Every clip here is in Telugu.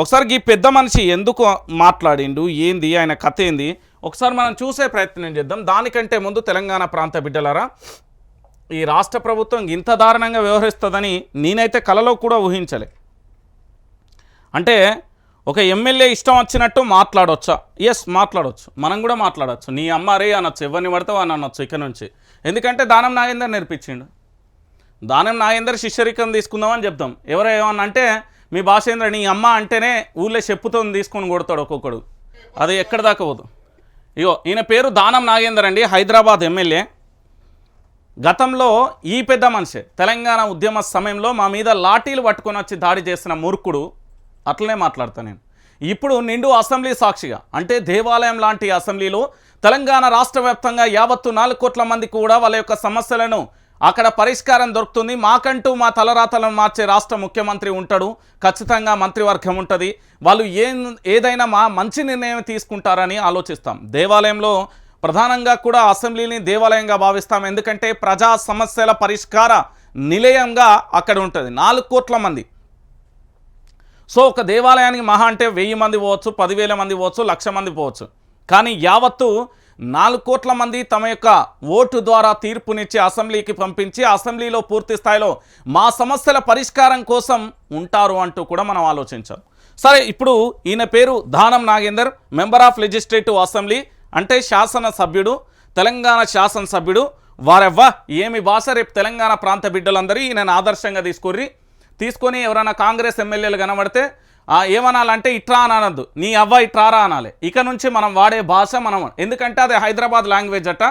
ఒకసారి ఈ పెద్ద మనిషి ఎందుకు మాట్లాడిండు? ఏంది? ఆయన కథ ఏంది? ఒకసారి మనం చూసే ప్రయత్నం చేద్దాం. దానికంటే ముందు తెలంగాణ ప్రాంత బిడ్డలారా ఈ రాష్ట్ర ప్రభుత్వం ఇంత దారుణంగా వ్యవహరిస్తుందని నేనైతే కలలో కూడా ఊహించలే. అంటే ఒక ఎమ్మెల్యే ఇష్టం వచ్చినట్టు మాట్లాడొచ్చా? ఎస్ మాట్లాడవచ్చు మనం కూడా మాట్లాడవచ్చు నీ అమ్మ రే అనొచ్చు ఎవరిని పడతావు అని అనొచ్చు ఇక్కడ నుంచి. ఎందుకంటే దానం నాగేందర్ నేర్పించిండు. దానం నాగేందర్ శిష్యరికం తీసుకుందామని చెప్తాం. ఎవరు ఏమన్నా అంటే మీ భాషేంద్ర నీ అమ్మ అంటేనే ఊళ్ళో చెప్పుతో తీసుకొని కొడతాడు ఒక్కొక్కడు. అది ఎక్కడ దాకా పోదు. ఇగో ఈయన పేరు దానం నాగేందర్ అండి హైదరాబాద్ ఎమ్మెల్యే. గతంలో ఈ పెద్ద మనిషి తెలంగాణ ఉద్యమ సమయంలో మా మీద లాఠీలు పట్టుకొని వచ్చి దాడి చేసిన మూర్ఖుడు. అట్లనే మాట్లాడతాను నేను. ఇప్పుడు నిండు అసెంబ్లీ సాక్షిగా అంటే దేవాలయం లాంటి అసెంబ్లీలో తెలంగాణ రాష్ట్ర వ్యాప్తంగా యావత్తు నాలుగు కోట్ల మంది కూడా వాళ్ళ యొక్క సమస్యలను అక్కడ పరిష్కారం దొరుకుతుంది. మాకంటూ మా తలరాతలను మార్చే రాష్ట్ర ముఖ్యమంత్రి ఉంటాడు. ఖచ్చితంగా మంత్రివర్గం ఉంటుంది. వాళ్ళు ఏ ఏదైనా మా మంచి నిర్ణయం తీసుకుంటారని ఆలోచిస్తాం. దేవాలయంలో ప్రధానంగా కూడా అసెంబ్లీని దేవాలయంగా భావిస్తాం. ఎందుకంటే ప్రజా సమస్యల పరిష్కార నిలయంగా అక్కడ ఉంటుంది. నాలుగు కోట్ల మంది. సో ఒక దేవాలయానికి మహా అంటే వెయ్యి మంది పోవచ్చు పదివేల మంది పోవచ్చు లక్ష మంది పోవచ్చు. కానీ యావత్తు నాలుగు కోట్ల మంది తమ యొక్క ఓటు ద్వారా తీర్పునిచ్చి అసెంబ్లీకి పంపించి అసెంబ్లీలో పూర్తి స్థాయిలో మా సమస్యల పరిష్కారం కోసం ఉంటారు అంటూ కూడా మనం ఆలోచించాం. సరే ఇప్పుడు ఈయన పేరు Danam Nagender member of legislative assembly అంటే శాసనసభ్యుడు తెలంగాణ శాసనసభ్యుడు. వారెవ్వా ఏమి భాష? రేపు తెలంగాణ ప్రాంత బిడ్డలందరూ ఈయనను ఆదర్శంగా తీసుకుర్రి. తీసుకొని ఎవరైనా కాంగ్రెస్ ఎమ్మెల్యేలు కనబడితే ఏమనాలంటే ఇట్రా అని అనద్దు నీ అవ్వ ఇట్రారా అనాలి. ఇక నుంచి మనం వాడే భాష మనం ఎందుకంటే అది హైదరాబాద్ లాంగ్వేజ్ అట.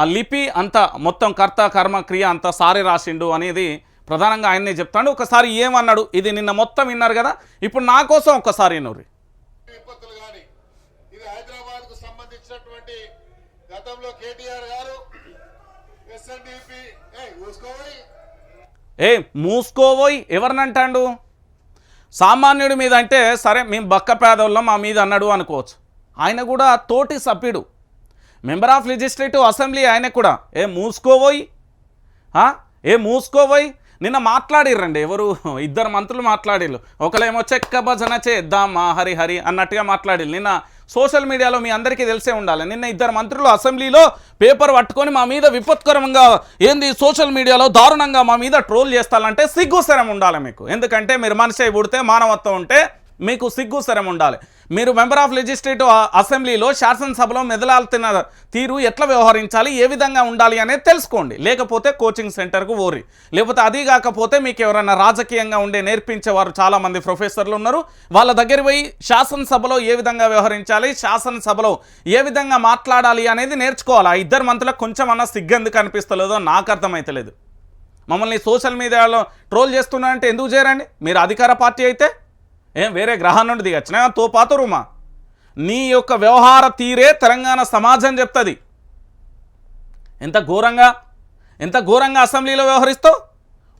ఆ లిపి అంత మొత్తం కర్త కర్మ క్రియ అంత సారి రాసిండు అనేది ప్రధానంగా ఆయన్నే చెప్తాడు. ఒకసారి ఏమన్నాడు? ఇది నిన్న మొత్తం విన్నారు కదా. ఇప్పుడు నా కోసం ఒక్కసారి సంబంధించినటువంటి గతంలో కేటీఆర్ గారు చూసుకోవాలి ఏ మూసుకోబోయ్ ఎవరినంటాడు సామాన్యుడి మీద అంటే సరే మేము బక్క పేదోళ్ళం మా మీద అన్నాడు అనుకోవచ్చు. ఆయన కూడా తోటి సభ్యుడు. మెంబర్ ఆఫ్ లెజిస్లేటివ్ అసెంబ్లీ ఆయన కూడా. ఏ మూసుకోబోయి? ఏ మూసుకోబోయి? నిన్న మాట్లాడిర్రండి ఎవరు? ఇద్దరు మంత్రులు మాట్లాడిర్రు. ఒకళ్ళేమో చెక్క భజన చేద్దామా హరి హరి అన్నట్టుగా మాట్లాడిర్రు. నిన్న సోషల్ మీడియాలో మీ అందరికీ తెలిసే ఉండాలి. నిన్న ఇద్దరు మంత్రులు అసెంబ్లీలో పేపర్ పట్టుకొని మా మీద విపత్కరంగా ఏంది సోషల్ మీడియాలో దారుణంగా మా మీద ట్రోల్ చేస్తాలంటే సిగ్గుసరం ఉండాలి మీకు. ఎందుకంటే మీరు మనిషి పుడితే మానవత్వం ఉంటే మీకు సిగ్గు శరం ఉండాలి. మీరు మెంబర్ ఆఫ్ లెజిస్లేటివ్ అసెంబ్లీలో శాసనసభలో మెదలాల్తున్న తీరు ఎట్లా వ్యవహరించాలి ఏ విధంగా ఉండాలి అనేది తెలుసుకోండి. లేకపోతే కోచింగ్ సెంటర్కు ఓరి. లేకపోతే అది కాకపోతే మీకు ఎవరైనా రాజకీయంగా ఉండే నేర్పించేవారు చాలామంది ప్రొఫెసర్లు ఉన్నారు. వాళ్ళ దగ్గర పోయి శాసనసభలో ఏ విధంగా వ్యవహరించాలి శాసనసభలో ఏ విధంగా మాట్లాడాలి అనేది నేర్చుకోవాలి. ఆ ఇద్దరు మంత్రులకు కొంచెం అన్న సిగ్గెందుకు అనిపిస్తలేదో నాకు అర్థమైతలేదు. మమ్మల్ని సోషల్ మీడియాలో ట్రోల్ చేస్తున్నారంటే ఎందుకు చేయరండి? మీరు అధికార పార్టీ అయితే ఏం వేరే గ్రహం నుండి దిగచ్చిన? తో పాతురుమా నీ యొక్క వ్యవహార తీరే తెలంగాణ సమాజం చెప్తుంది. ఎంత ఘోరంగా? ఎంత ఘోరంగా అసెంబ్లీలో వ్యవహరిస్తావు?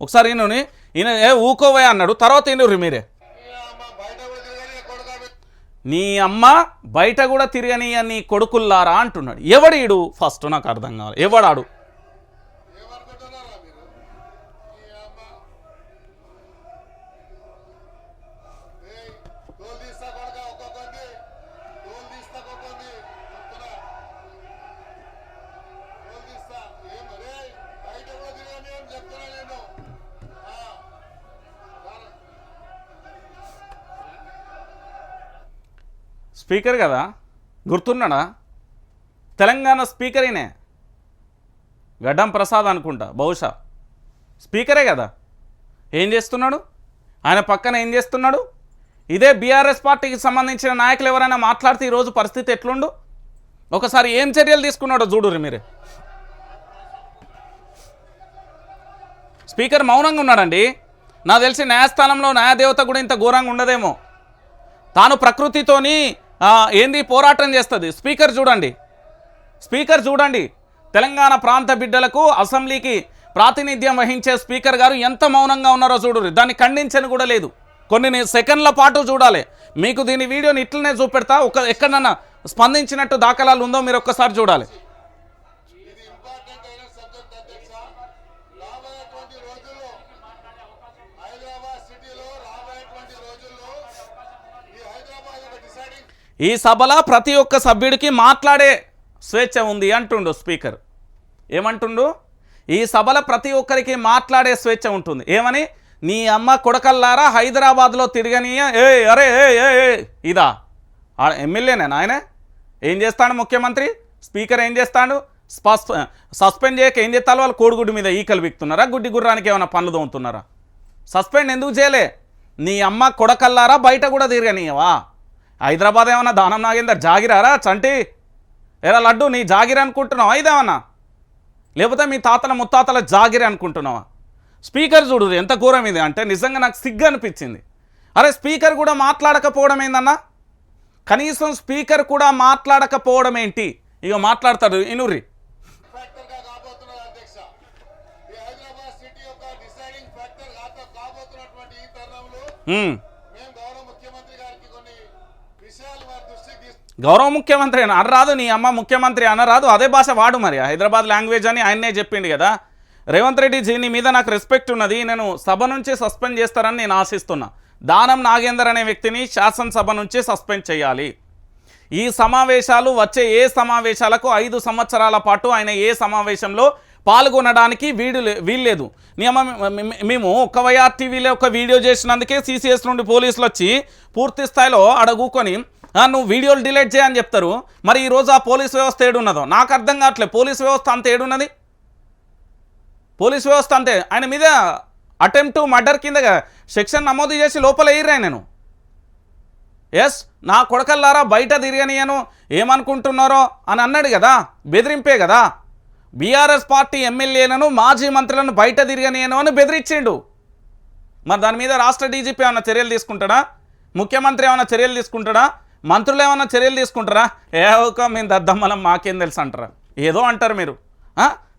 ఒకసారి ఈయనని ఈయన ఏ ఊకోవే అన్నాడు. తర్వాత ఈయనరు మీరే. నీ అమ్మ బయట కూడా తిరగని నీ కొడుకుల్లారా అంటున్నాడు. ఎవడీడు ఫస్ట్ నాకు అర్థం కావాలి. ఎవడాడు? స్పీకర్ కదా? గుర్తున్నాడా? తెలంగాణ స్పీకర్ అయినే గడ్డం ప్రసాద్ అనుకుంటా బహుశా. స్పీకరే కదా? ఏం చేస్తున్నాడు? ఆయన పక్కన ఏం చేస్తున్నాడు? ఇదే బీఆర్ఎస్ పార్టీకి సంబంధించిన నాయకులు ఎవరైనా మాట్లాడితే ఈరోజు పరిస్థితి ఎట్లుండు? ఒకసారి ఏం చర్యలు తీసుకున్నాడో చూడుర్రి మీరే. స్పీకర్ మౌనంగా ఉన్నాడండి. నాకు తెలిసి న్యాయస్థానంలో న్యాయదేవత కూడా ఇంత ఘోరంగా ఉండదేమో. తాను ప్రకృతితోని ఏంది? పోరాటం చేస్తుంది. స్పీకర్ చూడండి. స్పీకర్ చూడండి. తెలంగాణ ప్రాంత బిడ్డలకు అసెంబ్లీకి ప్రాతినిధ్యం వహించే స్పీకర్ గారు ఎంత మౌనంగా ఉన్నారో చూడు దాన్ని ఖండించని కూడా లేదు. కొన్ని సెకండ్ల పాటు చూడాలి. మీకు దీని వీడియోని ఇట్లనే చూపెడతా. ఒక ఎక్కడన్నా స్పందించినట్టు దాఖలాలు ఉందో మీరు ఒక్కసారి చూడాలి. ఈ సభలో ప్రతి ఒక్క సభ్యుడికి మాట్లాడే స్వేచ్ఛ ఉంది అంటుండు స్పీకర్. ఏమంటుండు? ఈ సభలో ప్రతి ఒక్కరికి మాట్లాడే స్వేచ్ఛ ఉంటుంది. ఏమని? నీ అమ్మ కొడకల్లారా హైదరాబాద్లో తిరగనీయ? ఏ అరే ఏ ఏ ఏ ఇదా. ఎమ్మెల్యేనే ఎమ్మెల్యేనేనా ఆయన ఏం చేస్తాడు ముఖ్యమంత్రి? స్పీకర్ ఏం చేస్తాడు? సస్పెండ్ చేయక ఏం చేస్తారు వాళ్ళు కోడిగుడ్డు మీద ఈకలు బిక్తున్నారా గుడ్డి గుర్రానికి ఏమైనా పనులు తోముతున్నారా? సస్పెండ్ ఎందుకు చేయలే? నీ అమ్మ కొడకల్లారా బయట కూడా తిరగనీయవా? హైదరాబాద్ ఏమన్నా దానం నాగేందర్? జాగిరారా? చంటి? ఎరా లడ్డు? నీ జాగిరి అనుకుంటున్నావా? ఇదేమన్నా లేకపోతే మీ తాతల ముత్తాతల జాగిరి అనుకుంటున్నావా? స్పీకర్ చూడు ఎంత ఘోరం ఇది. అంటే నిజంగా నాకు సిగ్గు అనిపించింది. అరే స్పీకర్ కూడా మాట్లాడకపోవడం ఏందన్నా? కనీసం స్పీకర్ కూడా మాట్లాడకపోవడం ఏంటి? ఇక మాట్లాడతాడు ఇనుర్రి. ఫ్యాక్టర్గా కాబోతున్నది అధ్యక్ష ఈ హైదరాబాద్ సిటీ యొక్క డిసైడింగ్ ఫ్యాక్టర్గా కాబోతున్నటువంటి ఈ తరుణంలో ఉమ్. మేము గౌరవ ముఖ్యమంత్రి గారికి కొన్ని విషయాలు వారి దృష్టికి తీసుకు గౌరవ ముఖ్యమంత్రి అనరాదు నీ అమ్మ ముఖ్యమంత్రి అనరాదు అదే భాష వాడు మరి. హైదరాబాద్ లాంగ్వేజ్ అని ఆయన్నే చెప్పిండు కదా. రేవంత్ రెడ్డి దీని మీద నాకు రెస్పెక్ట్ ఉన్నది నేను సభ నుంచి సస్పెండ్ చేస్తారని నేను ఆశిస్తున్నా. దానం నాగేందర్ అనే వ్యక్తిని శాసనసభ నుంచి సస్పెండ్ చేయాలి. ఈ సమావేశాలు వచ్చే ఏ సమావేశాలకు ఐదు సంవత్సరాల పాటు ఆయన ఏ సమావేశంలో పాల్గొనడానికి వీడు లే- వీల్లేదు నియమం మేము ఒక వైఆర్టీవీలో ఒక వీడియో చేసినందుకే సీసీఎస్ నుండి పోలీసులు వచ్చి పూర్తి స్థాయిలో అడగుకొని నువ్వు వీడియోలు డిలీట్ చేయని చెప్తారు. మరి ఈరోజు ఆ పోలీస్ వ్యవస్థ ఏడున్నదో? నాకు అర్థం కావట్లేదు పోలీస్ వ్యవస్థ అంత ఏడున్నది? పోలీస్ వ్యవస్థ అంతే. ఆయన మీద అటెంప్ట్ మర్డర్ కింద సెక్షన్ నమోదు చేసి లోపల వేయరు నేను ఎస్ నా కొడకల్లారా బయట తిరగనియను ఏమనుకుంటున్నారో అని అన్నాడు కదా? బెదిరింపే కదా? బీఆర్ఎస్ పార్టీ ఎమ్మెల్యేలను మాజీ మంత్రులను బయట తిరగనియను అని బెదిరించిండు. మరి దాని మీద రాష్ట్ర డీజీపీ ఏమైనా చర్యలు తీసుకుంటాడా? ముఖ్యమంత్రి ఏమైనా చర్యలు తీసుకుంటాడా? మంత్రులు ఏమైనా చర్యలు తీసుకుంటారా? ఏ ఒక మేము దద్దమ్మలం మాకేం తెలుసు అంటారా ఏదో అంటారు మీరు.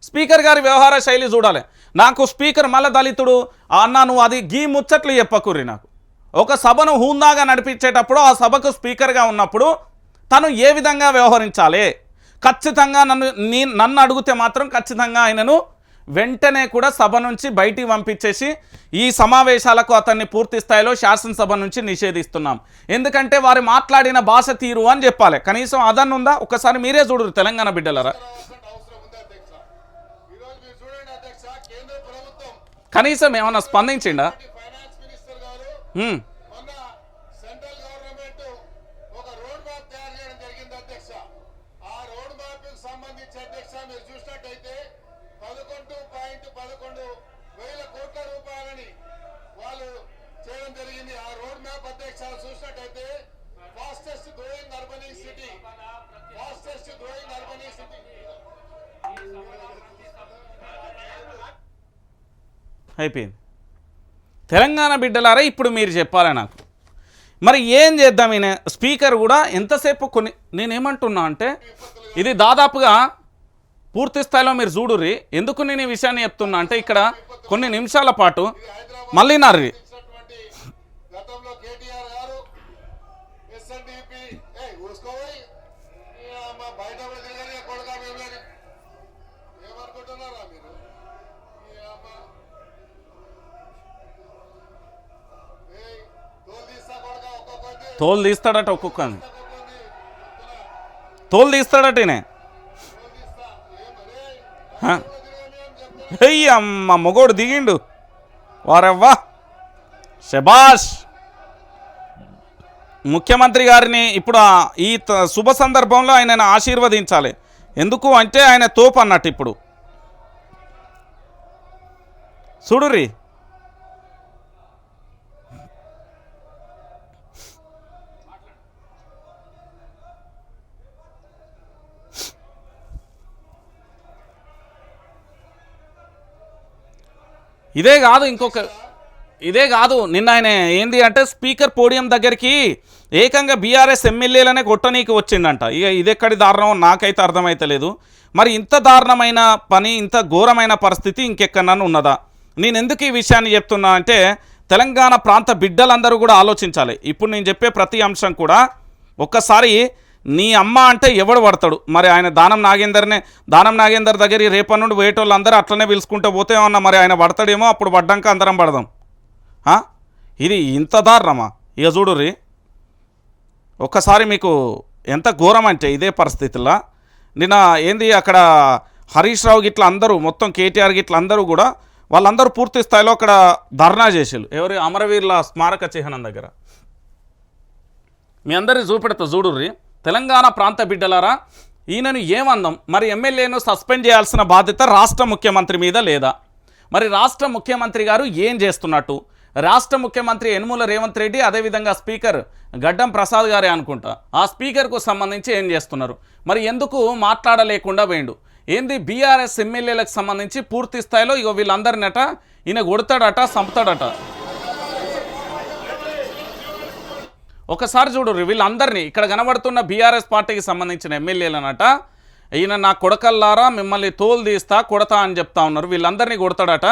స్పీకర్ గారి వ్యవహార శైలి చూడాలి. నాకు స్పీకర్ మల్ల దళితుడు అన్న నువ్వు అది గీ ముచ్చట్లు చెప్పకుర్రి నాకు. ఒక సభను హూందాగా నడిపించేటప్పుడు ఆ సభకు స్పీకర్గా ఉన్నప్పుడు తను ఏ విధంగా వ్యవహరించాలి? ఖచ్చితంగా నన్ను నీ నన్ను అడిగితే మాత్రం ఖచ్చితంగా ఆయనను వెంటనే కూడా సభ నుంచి బయటికి పంపించేసి ఈ సమావేశాలకు అతన్ని పూర్తి స్థాయిలో శాసనసభ నుంచి నిషేధిస్తున్నాం. ఎందుకంటే వారు మాట్లాడిన భాష తీరు అని చెప్పాలి. కనీసం అదన్ను ఉందా? ఒకసారి మీరే చూడరు తెలంగాణ బిడ్డలరా. కనీసం ఏమన్నా స్పందించిండా ఫైనాన్స్ మినిస్టర్ గారు హ్మ్. మొన్న సెంట్రల్ గవర్నమెంట్ ఒక రోడ్ మ్యాప్ తయారు చేయడం జరిగింది అధ్యక్ష ఆ రోడ్ మ్యాప్కి సంబంధించి అధ్యక్ష మీరు చూసినట్టయితే పదకొండు పాయింట్ పదకొండు వేల కోట్ల రూపాయలని వాళ్ళు చేయడం జరిగింది. ఆ రోడ్ మ్యాప్ అధ్యక్ష చూసినట్టయితే fastest growing అర్బనింగ్ city fastest growing అర్బనింగ్ city అయిపోయింది. తెలంగాణ బిడ్డలారా ఇప్పుడు మీరు చెప్పాలి నాకు. మరి ఏం చేద్దాం ఈయన? స్పీకర్ కూడా ఎంతసేపు కొన్ని నేనేమంటున్నా అంటే ఇది దాదాపుగా పూర్తి స్థాయిలో మీరు చూడుర్రి. ఎందుకు నేను ఈ విషయాన్ని చెప్తున్నా అంటే ఇక్కడ కొన్ని నిమిషాల పాటు మళ్ళీ నారి తోలు తీస్తాడట ఒక్కొక్కని ఒక్కొక్కటి తోలు తీస్తాడట హ. అమ్మ మొగోడు దిగిండు. వారవ్వా. శబాష్ ముఖ్యమంత్రి గారిని ఇప్పుడు ఈ శుభ సందర్భంలో ఆయనను ఆశీర్వదించాలి. ఎందుకు అంటే ఆయన తోపు అన్నట్టు ఇప్పుడు. చూడుర్రి. ఇదే కాదు ఇంకొక ఇదే కాదు నిన్న ఆయన ఏంది అంటే స్పీకర్ పోడియం దగ్గరికి ఏకంగా బీఆర్ఎస్ ఎమ్మెల్యేలనే కొట్టనీకి వచ్చిందంట. ఇక ఇదెక్కడి దారుణం నాకైతే అర్థమైతలేదు. మరి ఇంత దారుణమైన పని ఇంత ఘోరమైన పరిస్థితి ఇంకెక్కడన్నా ఉన్నదా? నేను ఎందుకు ఈ విషయాన్ని చెప్తున్నా అంటే తెలంగాణ ప్రాంత బిడ్డలందరూ కూడా ఆలోచించాలి. ఇప్పుడు నేను చెప్పే ప్రతి అంశం కూడా ఒక్కసారి నీ అమ్మ అంటే ఎవడు పడతాడు? మరి ఆయన దానం నాగేందర్నే దానం నాగేందర్ దగ్గర రేపటి నుండి పోయేటోళ్ళు అందరూ అట్లనే పిలుచుకుంటూ పోతే ఏమన్నా మరి ఆయన పడతాడేమో అప్పుడు పడ్డాక అందరం పడదాం. ఇది ఇంత దారుణమా? ఇక చూడుర్రి ఒక్కసారి మీకు ఎంత ఘోరం అంటే ఇదే పరిస్థితుల్లో. నిన్న ఏంది అక్కడ హరీష్ రావు గిట్ల అందరూ మొత్తం కేటీఆర్ గిట్ల అందరూ కూడా వాళ్ళందరూ పూర్తి స్థాయిలో అక్కడ ధర్నా చేసారు ఎవరి అమరవీరుల స్మారక చిహ్నం దగ్గర? మీ అందరినీ చూపెడతా చూడుర్రి తెలంగాణ ప్రాంత బిడ్డలారా ఈయనను ఏమందాం? మరి ఎమ్మెల్యేను సస్పెండ్ చేయాల్సిన బాధ్యత రాష్ట్ర ముఖ్యమంత్రి మీద లేదా? మరి రాష్ట్ర ముఖ్యమంత్రి గారు ఏం చేస్తున్నట్టు? రాష్ట్ర ముఖ్యమంత్రి యనుమల రేవంత్ రెడ్డి అదేవిధంగా స్పీకర్ గడ్డం ప్రసాద్ గారే అనుకుంటా. ఆ స్పీకర్కు సంబంధించి ఏం చేస్తున్నారు? మరి ఎందుకు మాట్లాడలేకుండా వేయండు ఏంది బీఆర్ఎస్ ఎమ్మెల్యేలకు సంబంధించి పూర్తి స్థాయిలో ఇగో వీళ్ళందరినట ఈయన కొడతాడట చంపుతాడట? ఒకసారి చూడు వీళ్ళందరినీ ఇక్కడ కనబడుతున్న బీఆర్ఎస్ పార్టీకి సంబంధించిన ఎమ్మెల్యేలనట. ఈయన నా కొడకల్లారా మిమ్మల్ని తోలు తీస్తా కొడతా అని చెప్తా ఉన్నారు. వీళ్ళందరినీ కొడతాడట.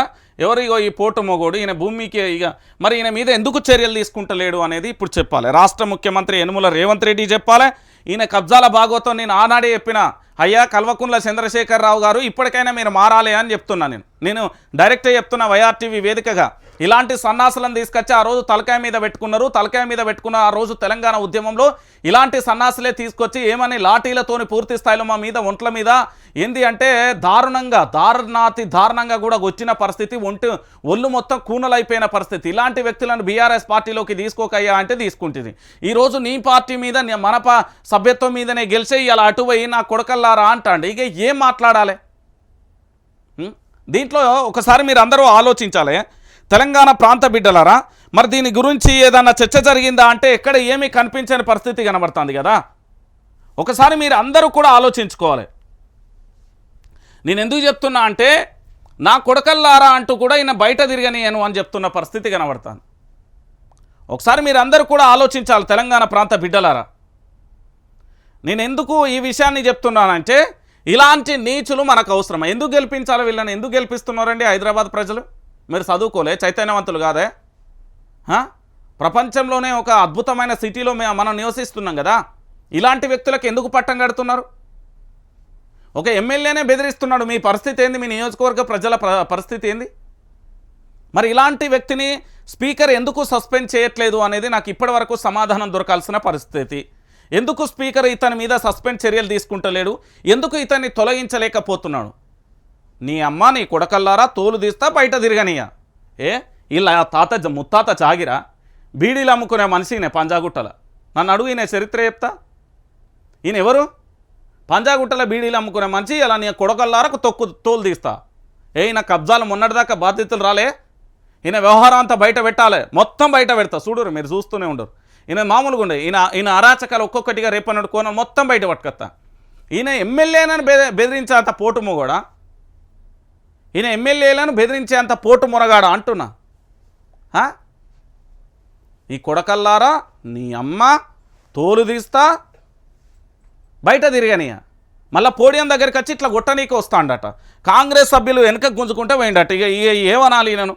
ఎవరిగో ఈ పోటు మొగోడు ఈయన భూమికి ఇక మరి ఈయన మీద ఎందుకు చర్యలు తీసుకుంటలేడు అనేది ఇప్పుడు చెప్పాలి. రాష్ట్ర ముఖ్యమంత్రి యనుమల రేవంత్ రెడ్డి చెప్పాలి. ఈయన కబ్జాల భాగవతం నేను ఆనాడే చెప్పిన అయ్యా కల్వకుంట్ల చంద్రశేఖరరావు గారు ఇప్పటికైనా మీరు మారాలి అని చెప్తున్నా నేను. నేను డైరెక్ట్గా చెప్తున్నా వైఆర్టీవీ వేదికగా. ఇలాంటి సన్నాసులను తీసుకొచ్చి ఆ రోజు తలకాయ మీద పెట్టుకున్నారు. తలకాయ మీద పెట్టుకున్న ఆ రోజు తెలంగాణ ఉద్యమంలో ఇలాంటి సన్నాసులే తీసుకొచ్చి ఏమని లాఠీలతోని పూర్తి స్థాయిలో మా మీద ఒంట్ల మీద ఏంది అంటే దారుణంగా దారుణాతి దారుణంగా కూడా వచ్చిన పరిస్థితి ఒంటి ఒళ్ళు మొత్తం కూనలైపోయిన పరిస్థితి. ఇలాంటి వ్యక్తులను బీఆర్ఎస్ పార్టీలోకి తీసుకోకయ్యా అంటే తీసుకుంటుంది. ఈరోజు నీ పార్టీ మీద మన పా సభ్యత్వం మీదనే గెలిచే ఇలా అటుపోయి నా కొడకల్లారా అంటాండి. ఇక ఏం మాట్లాడాలి? దీంట్లో ఒకసారి మీరు అందరూ ఆలోచించాలి. తెలంగాణ ప్రాంత బిడ్డలారా మరి దీని గురించి ఏదన్నా చర్చ జరిగిందా అంటే ఎక్కడ ఏమీ కనిపించని పరిస్థితి కనబడుతుంది కదా. ఒకసారి మీరు అందరూ కూడా ఆలోచించుకోవాలి. నేను ఎందుకు చెప్తున్నా అంటే నా కొడకల్లారా అంటూ కూడా ఈయన బయట తిరగనియను అని చెప్తున్న పరిస్థితి కనబడుతుంది. ఒకసారి మీరు కూడా ఆలోచించాలి తెలంగాణ ప్రాంత బిడ్డలారా. నేను ఎందుకు ఈ విషయాన్ని చెప్తున్నానంటే ఇలాంటి నీచులు మనకు అవసరం ఎందుకు గెలిపించాలి వీళ్ళని? ఎందుకు గెలిపిస్తున్నారండి హైదరాబాద్ ప్రజలు? మీరు చదువుకోలే చైతన్యవంతులు కాదే? ప్రపంచంలోనే ఒక అద్భుతమైన సిటీలో మనం నివసిస్తున్నాం కదా. ఇలాంటి వ్యక్తులకు ఎందుకు పట్టం కడుతున్నారు? ఒక ఎమ్మెల్యేనే బెదిరిస్తున్నాడు మీ పరిస్థితి ఏంది? మీ నియోజకవర్గ ప్రజల పరిస్థితి ఏంది? మరి ఇలాంటి వ్యక్తిని స్పీకర్ ఎందుకు సస్పెండ్ చేయట్లేదు అనేది నాకు ఇప్పటివరకు సమాధానం దొరకాల్సిన పరిస్థితి. ఎందుకు స్పీకర్ ఇతని మీద సస్పెండ్ చర్యలు తీసుకుంటలేడు? ఎందుకు ఇతన్ని తొలగించలేకపోతున్నాడు? నీ అమ్మ నీ కొడకల్లారా తోలు తీస్తా బయట తిరగనియా ఏ? ఇలా తాత ముత్తాత చాగిరా బీడీలు అమ్ముకునే మనిషి ఈయన పంజాగుట్టల. నన్ను అడుగు ఈయన చరిత్ర చెప్తా. ఈయన ఎవరు? పంజాగుట్టల బీడీలు అమ్ముకునే మనిషి ఇలా నేను కొడకల్లారకు తొక్కు తోలు తీస్తా. ఏ ఈయన కబ్జాలు మొన్నటిదాకా బాధ్యతలు రాలే. ఈయన వ్యవహారం అంతా బయట పెట్టాలి. మొత్తం బయట పెడతా. చూడరు మీరు చూస్తూనే ఉండరు ఈయన మామూలుగా ఉండే ఈయన ఈయన అరాచకాలు ఒక్కొక్కటిగా రేపన్నట్టు కోన మొత్తం బయట పట్టుకొస్తా. ఈయన ఎమ్మెల్యేనని బెద బెదిరించే అంత పోటుము కూడా ఈయన ఎమ్మెల్యేలను బెదిరించే అంత పోటు మొరగాడ అంటున్నా? ఈ కొడకల్లారా నీ అమ్మ తోలు తీస్తా బయట తిరగనియ మళ్ళీ పోడియం దగ్గరికి వచ్చి ఇట్లా కొట్టనీకి వస్తాడట. కాంగ్రెస్ సభ్యులు వెనక గుంజుకుంటే పోయిండట. ఇక ఇక ఏమనాలి నేను?